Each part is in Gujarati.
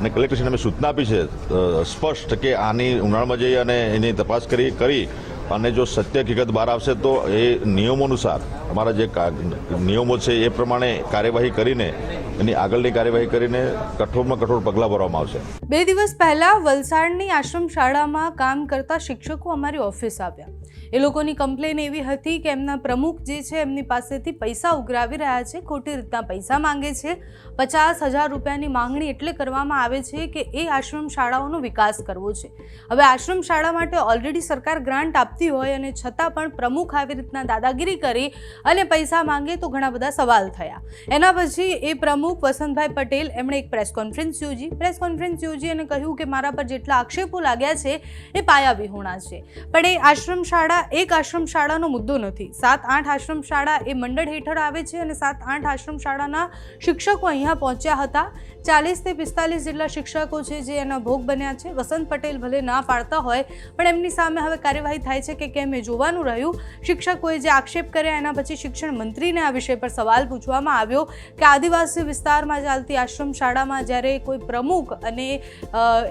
અને કલેક્ટરશ્રીને અમે સૂચના આપી છે સ્પષ્ટ કે આની ઉનાળામાં જઈ અને એની તપાસ કરી કરી અને જો સત્ય હકીકત બહાર આવશે તો એ નિયમો અનુસાર અમારા જે નિયમો છે એ પ્રમાણે કાર્યવાહી કરીને એની આગળની કાર્યવાહી કરીને કઠોરમાં કઠોર પગલાં ભરવામાં આવશે. બે દિવસ પહેલા વલસાડની આશ્રમ શાળામાં કામ કરતા શિક્ષકો અમારી ઓફિસ આવ્યા. એ લોકોની કમ્પ્લેન એવી હતી કે એમના પ્રમુખ જે છે એમની પાસેથી પૈસા ઉઘરાવી રહ્યા છે, ખોટી રીતના પૈસા માંગે છે. પચાસ હજાર રૂપિયાની માંગણી એટલે કરવામાં આવે છે કે એ આશ્રમ શાળાઓનો વિકાસ કરવો છે. હવે આશ્રમ શાળા માટે ઓલરેડી સરકાર ગ્રાન્ટ આપતી હોય અને છતાં પણ પ્રમુખ આવી રીતના દાદાગીરી કરી અને પૈસા માંગે તો ઘણા બધા સવાલ થયા. એના પછી એ પ્રમુખ વસંતભાઈ પટેલ એમણે એક પ્રેસ કોન્ફરન્સ યોજી. પ્રેસ કોન્ફરન્સ યોજી અને કહ્યું કે મારા પર જેટલા આક્ષેપો લાગ્યા છે એ પાયા વિહોણા છે. પણ એ આશ્રમ શાળા, એક આશ્રમ શાળાનો મુદ્દો નથી. સાત આઠ આશ્રમ શાળા એ મંડળ હેઠળ આવે છે અને સાત આઠ આશ્રમ શાળાના શિક્ષકો અહીંયા પહોંચ્યા હતા. ચાલીસથી પિસ્તાલીસ જેટલા શિક્ષકો છે જે એના ભોગ બન્યા છે. વસંત પટેલ ભલે ના પાડતા હોય, પણ એમની સામે હવે કાર્યવાહી થાય છે કે કેમ એ જોવાનું રહ્યું. શિક્ષકોએ જે આક્ષેપ કર્યા એના પછી શિક્ષણ મંત્રીને આ વિષય પર સવાલ પૂછવામાં આવ્યો કે આદિવાસી વિસ્તારમાં ચાલતી આશ્રમ શાળામાં જ્યારે કોઈ પ્રમુખ અને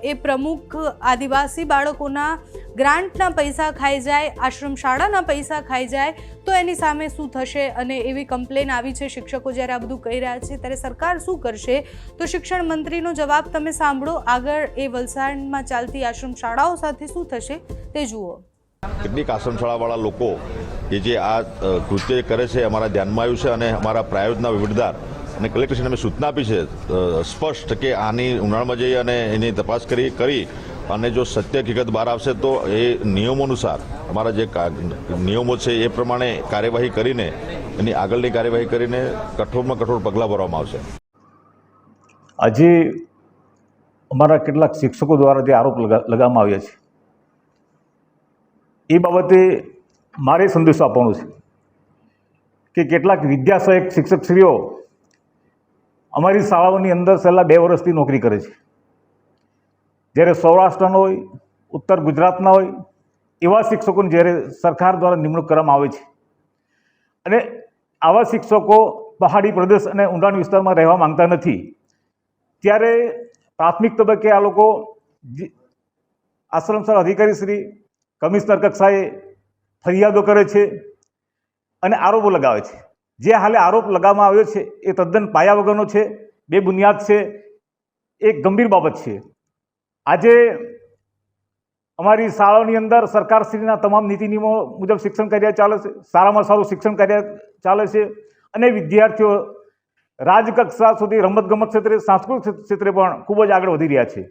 એ પ્રમુખ આદિવાસી બાળકોના ગ્રાન્ટના પૈસા ખાઈ જાય, આશ્રમ શાળાના પૈસા ખાઈ જાય, તો એની સામે શું થશે અને એવી કમ્પ્લેન આવી છે શિક્ષકો જ્યારે આ બધું કહી રહ્યા છે ત્યારે સરકાર શું કરશે? તો શિક્ષણ મંત્રીનો જવાબ તમે સાંભળો. આગળ એ વલસાડમાં ચાલતી આશ્રમ શાળાઓ સાથે શું થશે તે જુઓ. કેટલીક આશ્રમશાળાવાળા લોકો કે જે આ કૃત્ય કરે છે અમારા ધ્યાનમાં આવ્યું છે અને અમારા પ્રાયોજના વિવિધદાર અને કલેક્ટરશ્રીને અમે સૂચના આપી છે સ્પષ્ટ કે આની ઉનાળામાં જઈ અને એની તપાસ કરી કરી અને જો સત્ય હકીકત બહાર આવશે તો એ નિયમો અનુસાર અમારા જે નિયમો છે એ પ્રમાણે કાર્યવાહી કરીને, એની આગળની કાર્યવાહી કરીને કઠોરમાં કઠોર પગલાં ભરવામાં આવશે. આજે અમારા કેટલાક શિક્ષકો દ્વારા જે આરોપ લગા, લગાવવામાં આવ્યા છે. એ બાબતે મારે સંદેશો આપવાનો છે કે કેટલાક વિદ્યાસહાયક શિક્ષકશ્રીઓ અમારી શાળાઓની અંદર છેલ્લા બે વર્ષથી નોકરી કરે છે. જ્યારે સૌરાષ્ટ્રના હોય, ઉત્તર ગુજરાતના હોય, એવા શિક્ષકોની જ્યારે સરકાર દ્વારા નિમણૂક કરવામાં આવે છે. અને આવા શિક્ષકો પહાડી પ્રદેશ અને ઊંડાણ વિસ્તારમાં રહેવા માંગતા નથી. ત્યારે પ્રાથમિક તબક્કે આ લોકો આશ્રમ શાળા અધિકારી શ્રી કમિશનર કક્ષાએ ફરિયાદો કરે છે અને આરોપો લગાવે છે. જે હાલે આરોપ લગાવવામાં આવ્યો છે એ તદ્દન પાયા વગરનો છે, બે બુનિયાદ છે, એક ગંભીર બાબત છે. આજે અમારી શાળાઓની અંદર સરકારશ્રીના તમામ નીતિ નિયમો મુજબ શિક્ષણ કાર્ય ચાલે છે સારામાં સારું શિક્ષણ કાર્ય ચાલે છે અને વિદ્યાર્થીઓ રાજકક્ષા સુધી રમતગમત ક્ષેત્રે, સાંસ્કૃતિક ક્ષેત્રે પણ ખૂબ જ આગળ વધી રહ્યા છે.